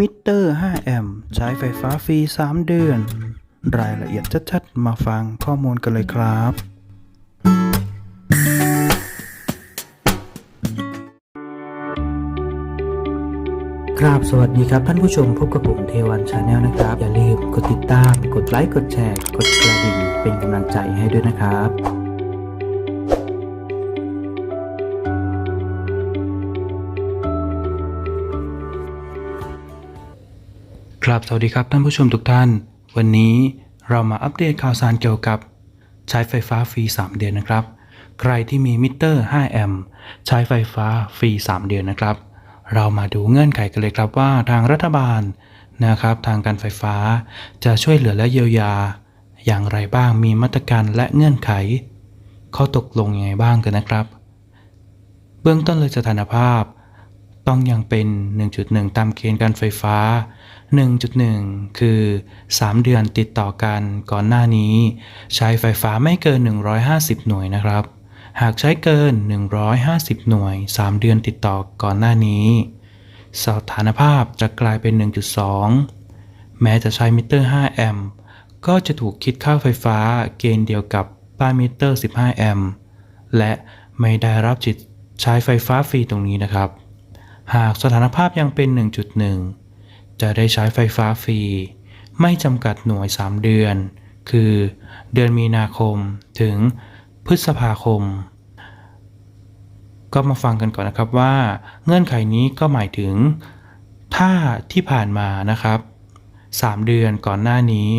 มิเตอร์ 5 แอมป์ใช้ไฟฟ้าฟรี 3 เดือน รายละเอียดชัดๆ มาฟังข้อมูลกันเลยครับ ครับสวัสดีครับท่านผู้ชมพบกับผมเทวันชาแนลนะครับ อย่าลืมกดติดตาม กดไลค์ กดแชร์ กดกระดิ่งเป็นกำลังใจให้ด้วยนะครับ ครับสวัสดีครับท่านผู้ชมทุกท่าน วันนี้เรามาอัปเดตข่าวสารเกี่ยวกับ ใช้ไฟฟ้าฟรี 3 เดือนนะครับ ใครที่มีมิเตอร์ 5 แอมป์ใช้ไฟฟ้าฟรี 3 เดือนนะครับ เรามาดูเงื่อนไขกันเลยครับว่าทางรัฐบาลนะครับ ทางการไฟฟ้าจะช่วยเหลือและเยียวยา อย่างไรบ้างมีมาตรการและเงื่อนไข ข้อตกลงยังไงบ้างกันนะครับ เบื้องต้นเลยสถานภาพ ต้องยังเป็น 1.1 ตามเกณฑ์การไฟฟ้า 1.1 คือ 3 เดือนติดต่อกันก่อนหน้านี้ ใช้ไฟฟ้าไม่เกิน 150 หน่วยนะครับ หากใช้เกิน 150 หน่วย 3 เดือนติดต่อก่อนหน้านี้ สถานภาพจะกลายเป็น 1.2 แม้จะใช้มิเตอร์ 5 แอมป์ก็จะถูกคิดค่าไฟฟ้าเกณฑ์เดียวกับป้ายมิเตอร์ 15 แอมป์และไม่ได้รับจิตใช้ไฟฟ้าฟรีตรงนี้นะครับ หากสถานภาพยังเป็น 1.1 จะได้ใช้ไฟฟ้าฟรี ไม่จำกัดหน่วย 3 เดือน คือ เดือนมีนาคมถึงพฤษภาคม ก็มาฟังกันก่อนนะครับว่า เงื่อนไขนี้ก็หมายถึง ถ้าที่ผ่านมานะครับ 3 เดือนก่อนหน้านี้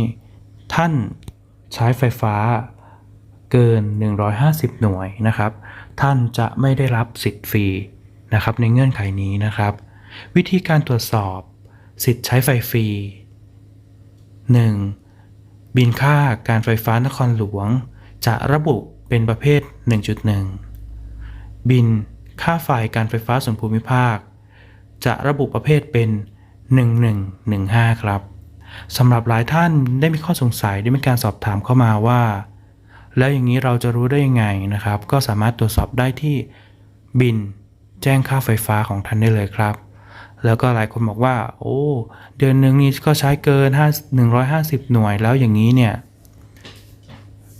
ท่านใช้ไฟฟ้าเกิน 150 หน่วยนะครับ ท่านจะไม่ได้รับสิทธิ์ฟรี นะครับในเงื่อนไขนี้นะครับ วิธีการตรวจสอบ สิทธิ์ใช้ไฟฟรี 1. บินค่าการไฟฟ้านครหลวง จะระบุเป็นประเภท 1.1 บินค่าไฟการไฟฟ้าส่วนภูมิภาค จะระบุประเภทเป็น 1115 ครับสำหรับหลายท่านได้มีข้อสงสัยได้มีการสอบถามเข้ามาว่า แล้วอย่างนี้เราจะรู้ได้ยังไงนะครับ ก็สามารถตรวจสอบได้ที่บิน แจ้งค่าไฟฟ้าของท่านได้เลยครับ แล้วก็หลายคนบอกว่า โอ้ เดือนหนึ่งนี่ก็ใช้เกิน5 150 หน่วยแล้วอย่างนี้เนี่ย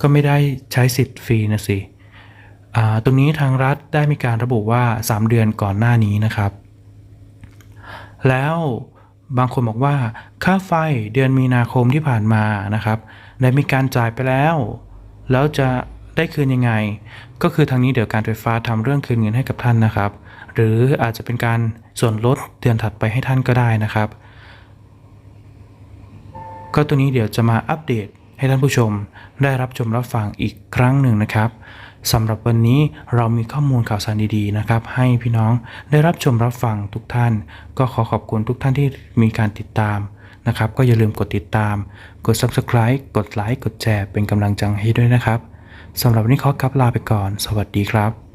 ก็ไม่ได้ใช้สิทธิ์ฟรีนะสิอ่าตรงนี้ทางรัฐได้มีการระบุว่า 3 เดือนก่อนหน้านี้นะครับ แล้วบางคนบอกว่า ค่าไฟเดือนมีนาคมที่ผ่านมานะครับ ได้มีการจ่ายไปแล้ว แล้วจะ ได้คืนยังไง ก็คือทางนี้เดี๋ยวการไฟฟ้าทำเรื่องคืนเงินให้กับท่านนะครับ หรืออาจจะเป็นการส่วนลดเดือนถัดไปให้ท่านก็ได้นะครับ ก็ตัวนี้เดี๋ยวจะมาอัปเดตให้ท่านผู้ชมได้รับชมรับฟังอีกครั้งหนึ่งนะครับสำหรับวันนี้เรามีข้อมูลข่าวสารดีๆนะครับ ให้พี่น้องได้รับชมรับฟังทุกท่าน ก็ขอขอบคุณทุกท่านที่มีการติดตามนะครับ ก็อย่าลืมกดติดตาม กด subscribe กดไลค์กดแชร์เป็นกำลังใจให้ด้วยนะครับ สำหรับวันนี้ขอกลับลาไปก่อน สวัสดีครับ